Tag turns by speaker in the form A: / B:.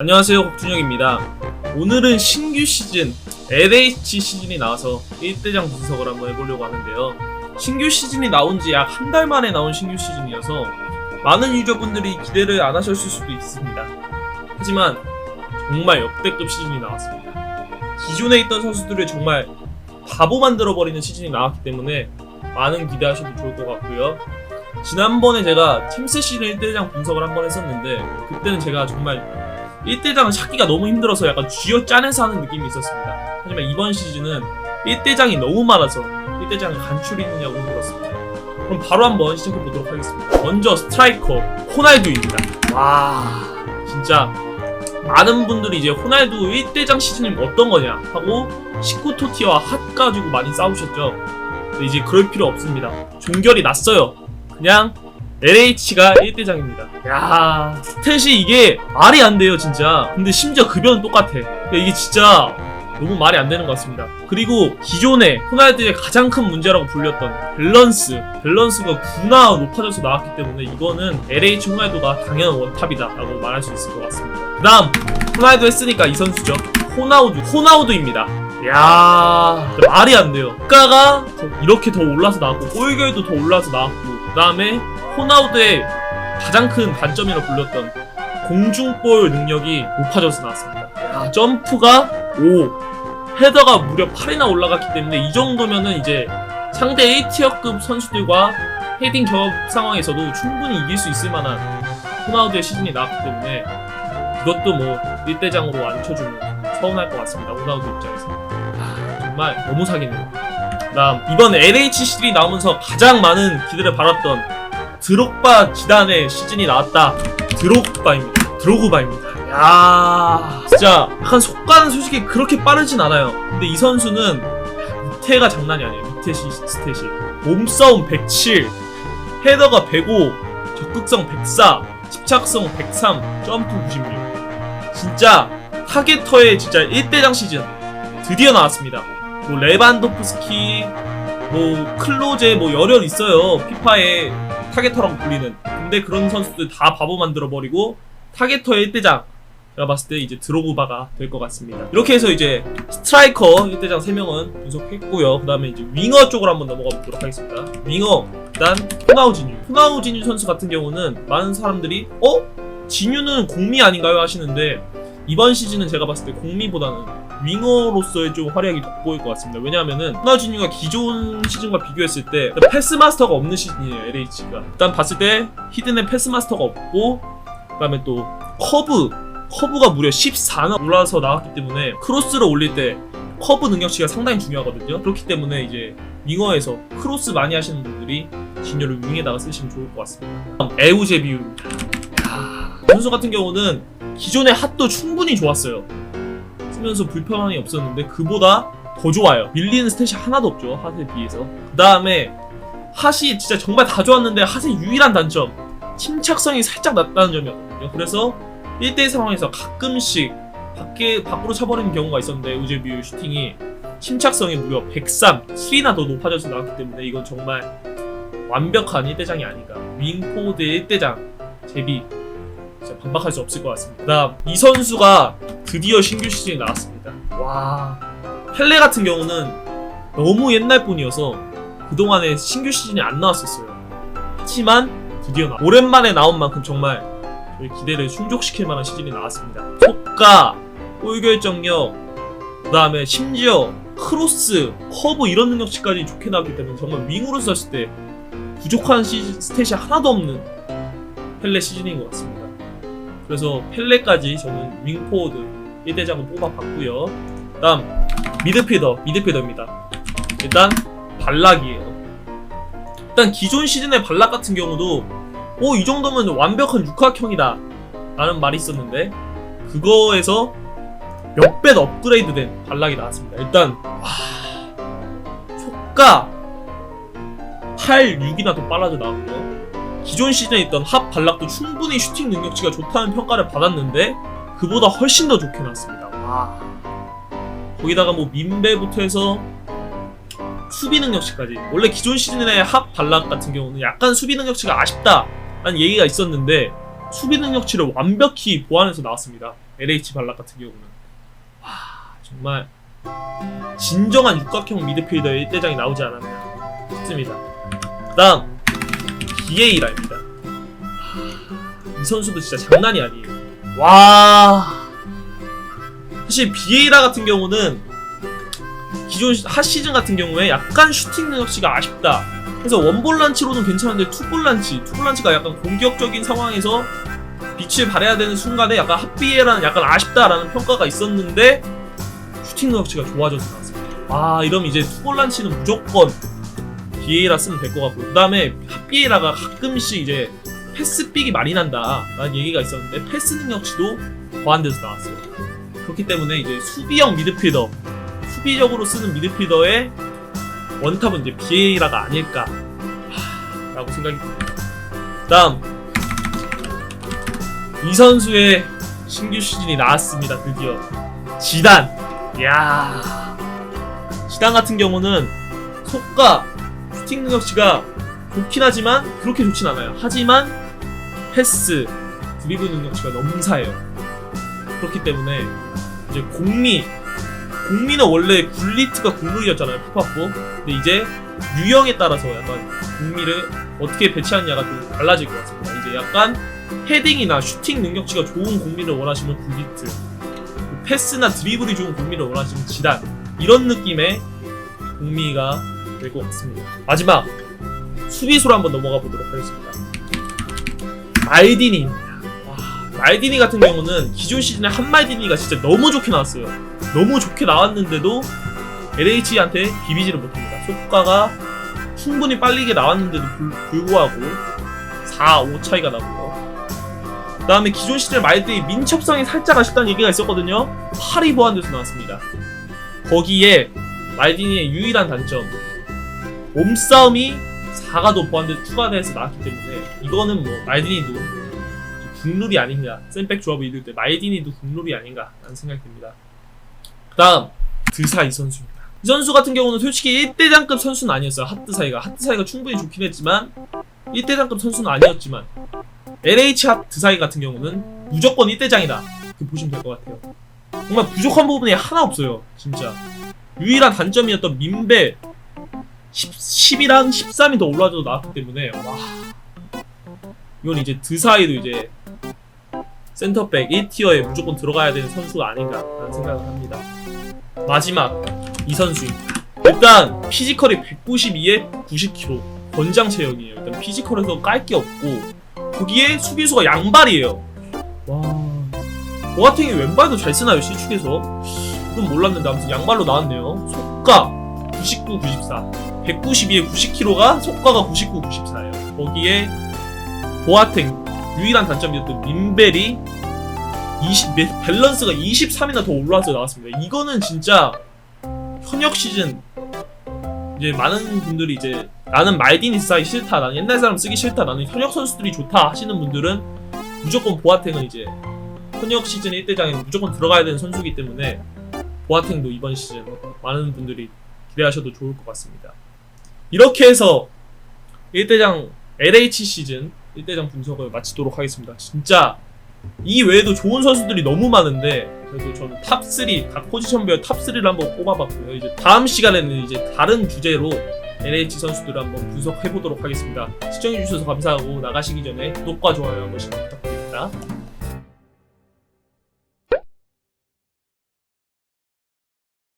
A: 안녕하세요 곽준혁입니다. 오늘은 신규 시즌 LH 시즌이 나와서 1대장 분석을 한번 해보려고 하는데요. 신규 시즌이 나온 지 약 한 달 만에 나온 신규 시즌이어서 많은 유저분들이 기대를 안 하셨을 수도 있습니다. 하지만 정말 역대급 시즌이 나왔습니다. 기존에 있던 선수들을 정말 바보 만들어버리는 시즌이 나왔기 때문에 많은 기대하셔도 좋을 것 같고요. 지난번에 제가 팀스 시즌 1대장 분석을 한번 했었는데 그때는 제가 정말 1대장을 찾기가 너무 힘들어서 약간 쥐어 짜내서 하는 느낌이 있었습니다. 하지만 이번 시즌은 1대장이 너무 많아서 1대장을 간출했느냐고 물었습니다. 그럼 바로 한번 시작해 보도록 하겠습니다. 먼저 스트라이커 호날두입니다. 와 진짜 많은 분들이 이제 호날두 1대장 시즌이 어떤 거냐 하고 19토티와 핫 가지고 많이 싸우셨죠. 근데 이제 그럴 필요 없습니다. 종결이 났어요. 그냥 LH가 1대장입니다. 야, 스탯이 이게 말이 안 돼요, 진짜. 근데 심지어 급여는 똑같아. 그러니까 이게 진짜 너무 말이 안 되는 것 같습니다. 그리고 기존에 호날두의 가장 큰 문제라고 불렸던 밸런스. 밸런스가 9나 높아져서 나왔기 때문에 이거는 LH 호날두가 당연한 원탑이다라고 말할 수 있을 것 같습니다. 그 다음, 호날두 했으니까 이 선수죠. 호나우두. 호나우두입니다. 야 말이 안 돼요. 국가가 이렇게 더 올라서 나왔고 골결도 더 올라서 나왔고 그 다음에 호나우드의 가장 큰 단점이라 불렸던 공중볼 능력이 높아져서 나왔습니다. 야, 점프가 5, 헤더가 무려 8이나 올라갔기 때문에 이 정도면은 이제 상대 1티어급 선수들과 헤딩 경합 상황에서도 충분히 이길 수 있을 만한 호나우드의 시즌이 나왔기 때문에 이것도 뭐 1대장으로 앉혀주면 서운할 것 같습니다. 호나우드 입장에서. 아, 정말 너무 사기네요. 그다음 이번 LH 시즌이 나오면서 가장 많은 기대를 받았던 드록바 지단의 시즌이 나왔다. 드록바입니다. 드로그바입니다. 야 진짜 약간 속가는 솔직히 그렇게 빠르진 않아요. 근데 이 선수는 밑에가 장난이 아니에요. 밑에 시, 스탯이 몸싸움 107, 헤더가 105, 적극성 104, 집착성 103, 점프 96. 진짜 타겟터의 진짜 1대장 시즌 드디어 나왔습니다. 뭐 레반도프스키, 뭐 클로제 뭐 열혈 있어요. 피파에 타겟터라고 불리는. 근데 그런 선수들 다 바보 만들어 버리고 타겟터의 1대장. 제가 봤을 때 이제 드로그바가 될 것 같습니다. 이렇게 해서 이제 스트라이커 1대장 3명은 분석했고요. 그 다음에 이제 윙어 쪽으로 한번 넘어가 보도록 하겠습니다. 윙어, 일단 호나우진유. 호나우진유 선수 같은 경우는 많은 사람들이 어? 진유는 공미 아닌가요? 하시는데 이번 시즌은 제가 봤을 때 공미보다는 윙어로서의 좀 활약이 돋보일 것 같습니다. 왜냐하면은 호나우진유가 기존 시즌과 비교했을 때 패스 마스터가 없는 시즌이에요. LH가 일단 봤을 때 히든의 패스 마스터가 없고 그다음에 또 커브 커브가 무려 14나 올라서 나왔기 때문에 크로스를 올릴 때 커브 능력치가 상당히 중요하거든요. 그렇기 때문에 이제 윙어에서 크로스 많이 하시는 분들이 진열을 윙에다가 쓰시면 좋을 것 같습니다. 이 선수 같은 경우는 기존의 핫도 충분히 좋았어요. 쓰면서 불편함이 없었는데 그보다 더 좋아요. 밀리는 스탯이 하나도 없죠. 핫에 비해서. 그 다음에 핫이 진짜 정말 다 좋았는데 핫의 유일한 단점 침착성이 살짝 낮다는 점이었거든요. 그래서 1대1 상황에서 가끔씩 밖에 밖으로 차버리는 경우가 있었는데 우제비우 슈팅이 침착성이 무려 103, 7이나 더 높아져서 나왔기 때문에 이건 정말 완벽한 1대장이 아닌가. 윙포드의 1대장 제비 반박할 수 없을 것 같습니다. 그다음 이 선수가 드디어 신규 시즌에 나왔습니다. 와 펠레 같은 경우는 너무 옛날 분이어서 그동안에 신규 시즌이 안 나왔었어요. 하지만 드디어 나 오랜만에 나온 만큼 정말 저희 기대를 충족시킬 만한 시즌이 나왔습니다. 속가, 골결정력, 그 다음에 심지어 크로스, 커브 이런 능력치까지 좋게 나왔기 때문에 정말 윙으로 썼을 때 부족한 시, 스탯이 하나도 없는 펠레 시즌인 것 같습니다. 그래서 펠레까지 저는 윙포워드 1대장을 뽑아봤고요. 다음 미드필더, 미드필더입니다. 일단 발락이에요. 일단 기존 시즌의 발락 같은 경우도 오 이 정도면 완벽한 육각형이다 라는 말이 있었는데 그거에서 몇 배 업그레이드된 발락이 나왔습니다. 일단 와 속가 8, 6이나 더 빨라져 나왔고요. 기존 시즌에 있던 합 발락도 충분히 슈팅 능력치가 좋다는 평가를 받았는데 그보다 훨씬 더 좋게 나왔습니다. 와 거기다가 뭐 민배부터 해서 수비 능력치까지. 원래 기존 시즌의 합 발락 같은 경우는 약간 수비 능력치가 아쉽다 라는 얘기가 있었는데 수비 능력치를 완벽히 보완해서 나왔습니다. LH 발락 같은 경우는. 와 정말 진정한 육각형 미드필더의 1대장이 나오지 않았나 싶습니다. 그다음 비에이라입니다. 이 선수도 진짜 장난이 아니에요. 와 사실 비에이라 같은 경우는 기존 시- 핫 시즌 같은 경우에 약간 슈팅 능력치가 아쉽다. 그래서 원볼란치로는 괜찮은데 투볼란치, 투볼란치가 약간 공격적인 상황에서 빛을 발해야 되는 순간에 약간 핫비에라는 약간 아쉽다라는 평가가 있었는데 슈팅 능력치가 좋아져서 나왔습니다. 아 이러면 이제 투볼란치는 무조건 비에이라 쓰면 될 것 같고 그 다음에 핫비에라가 가끔씩 이제 패스 삑이 많이 난다 라는 얘기가 있었는데 패스 능력치도 보완돼서 나왔어요. 그렇기 때문에 이제 수비형 미드필더 수비적으로 쓰는 미드필더의 원탑은 이제 비에이라가 아닐까 하, 라고 생각이 듭니다. 다음 이 선수의 신규 시즌이 나왔습니다. 드디어 지단. 야 지단 같은 경우는 속과 슈팅 능력치가 좋긴 하지만 그렇게 좋진 않아요. 하지만 패스, 드리블 능력치가 넘사해요. 그렇기 때문에 이제 공미 공미는 원래 굴리트가 국룰이었잖아요 피파4 근데 이제 유형에 따라서 약간 공미를 어떻게 배치하느냐가 좀 달라질 것 같습니다 이제 약간 헤딩이나 슈팅 능력치가 좋은 공미를 원하시면 굴리트 패스나 드리블이 좋은 공미를 원하시면 지단 이런 느낌의 공미가 될 것 같습니다 마지막 수비수로 한번 넘어가 보도록 하겠습니다 말디니입니다 와, 말디니 같은 경우는 기존 시즌에 한 말디니가 진짜 너무 좋게 나왔어요 너무 좋게 나왔는데도 LH한테 비비지를 못합니다. 속가가 충분히 빨리게 나왔는데도 불, 불구하고 4, 5 차이가 나고요. 그 다음에 기존 시즌 말들이 민첩성이 살짝 아쉽다는 얘기가 있었거든요. 8이 보완돼서 나왔습니다. 거기에 말디니의 유일한 단점 몸싸움이 4가 더 보완돼서 추가돼서 나왔기 때문에 이거는 뭐 말디니도 국룰이 아닌가 센백 조합을 이룰 때 말디니도 국룰이 아닌가 라는 생각이 듭니다. 다음 드사 이 선수입니다. 이 선수 같은 경우는 솔직히 1대장급 선수는 아니었어요. 핫드사이가 핫드사이가 충분히 좋긴 했지만 1대장급 선수는 아니었지만 LH 핫드사이 같은 경우는 무조건 1대장이다. 이렇게 보시면 될 것 같아요. 정말 부족한 부분이 하나 없어요. 진짜 유일한 단점이었던 민배 10, 10 이랑 13이 더 올라와도 나왔기 때문에 와 이건 이제 드 사이도 이제 센터백 1티어에 무조건 들어가야 되는 선수가 아닌가 라는 생각을 합니다. 마지막 이 선수입니다. 일단 피지컬이 192에 90kg 권장 체형이에요. 일단 피지컬에서 깔 게 없고 거기에 수비수가 양발이에요. 와 보아탱이 왼발도 잘 쓰나요 시축에서? 그건 몰랐는데 아무튼 양발로 나왔네요. 속가 99, 94 192에 90kg가 속가가 99, 94예요. 거기에 보아탱 유일한 단점이었던 민벨이 20, 매- 밸런스가 23이나 더 올라와서 나왔습니다. 이거는 진짜 현역 시즌 이제 많은 분들이 이제 나는 말디니 스타일 싫다, 나는 옛날 사람 쓰기 싫다, 나는 현역 선수들이 좋다 하시는 분들은 무조건 보아탱은 이제 현역 시즌 1대장에 무조건 들어가야 되는 선수이기 때문에 보아탱도 이번 시즌 많은 분들이 기대하셔도 좋을 것 같습니다. 이렇게 해서 1대장 LH 시즌 1대장 분석을 마치도록 하겠습니다. 진짜 이 외에도 좋은 선수들이 너무 많은데 그래도 저는 탑3 각 포지션별 탑3를 한번 꼽아봤고요. 이제 다음 시간에는 이제 다른 주제로 LH 선수들을 한번 분석해 보도록 하겠습니다. 시청해 주셔서 감사하고 나가시기 전에 구독과 좋아요 한 번씩 부탁드립니다.